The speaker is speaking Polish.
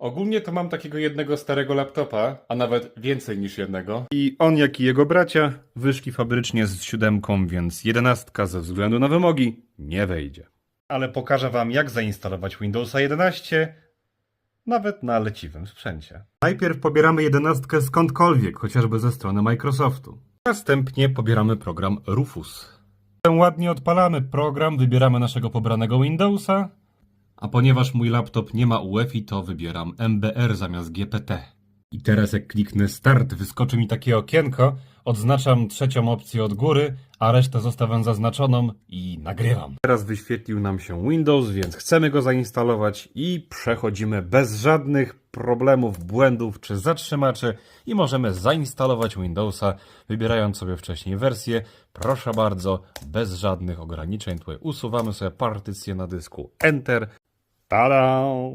Ogólnie to mam takiego jednego starego laptopa, a nawet więcej niż jednego. I on, jak i jego bracia, wyszli fabrycznie z siódemką, więc jedenastka ze względu na wymogi nie wejdzie. Ale pokażę wam, jak zainstalować Windowsa 11 nawet na leciwym sprzęcie. Najpierw pobieramy jedenastkę skądkolwiek, chociażby ze strony Microsoftu. Następnie pobieramy program Rufus. Potem ładnie odpalamy program, wybieramy naszego pobranego Windowsa, a ponieważ mój laptop nie ma UEFI, to wybieram MBR zamiast GPT. I teraz jak kliknę Start, wyskoczy mi takie okienko, odznaczam trzecią opcję od góry, a resztę zostawiam zaznaczoną i nagrywam. Teraz wyświetlił nam się Windows, więc chcemy go zainstalować i przechodzimy bez żadnych problemów, błędów czy zatrzymaczy i możemy zainstalować Windowsa, wybierając sobie wcześniej wersję. Proszę bardzo, bez żadnych ograniczeń. Tutaj usuwamy sobie partycję na dysku Enter. Tada!